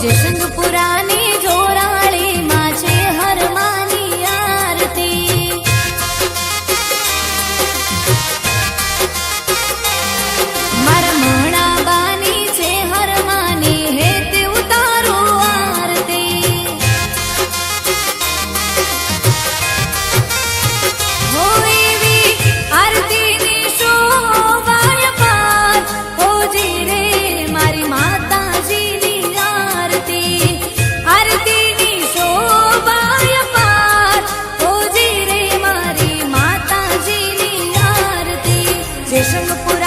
解释。为什么？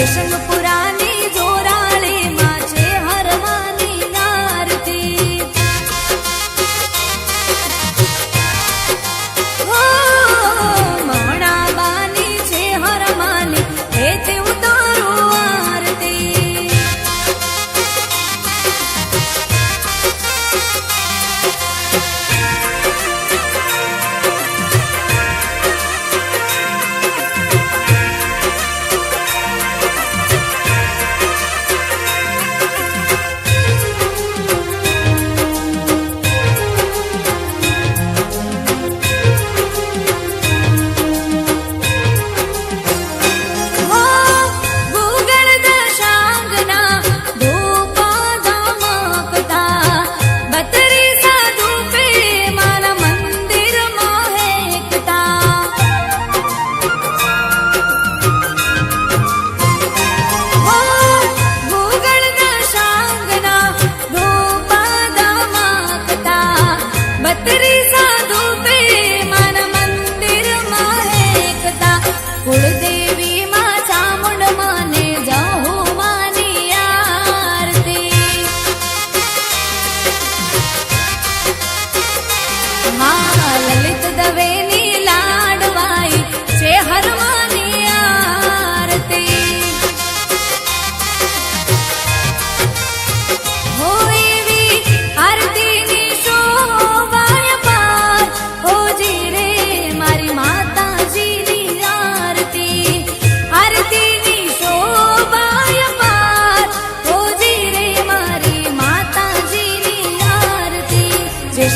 Deixa-me por માં લલિત દવેની લાડવાઈ છે હરમાની આરતી હોઈવી આરતીની શોભાય પાર હોજી રે મારી માતાજીની આરતી આરતીની શોભાય પાર હોજી રે મારી માતાજીની આરતી જય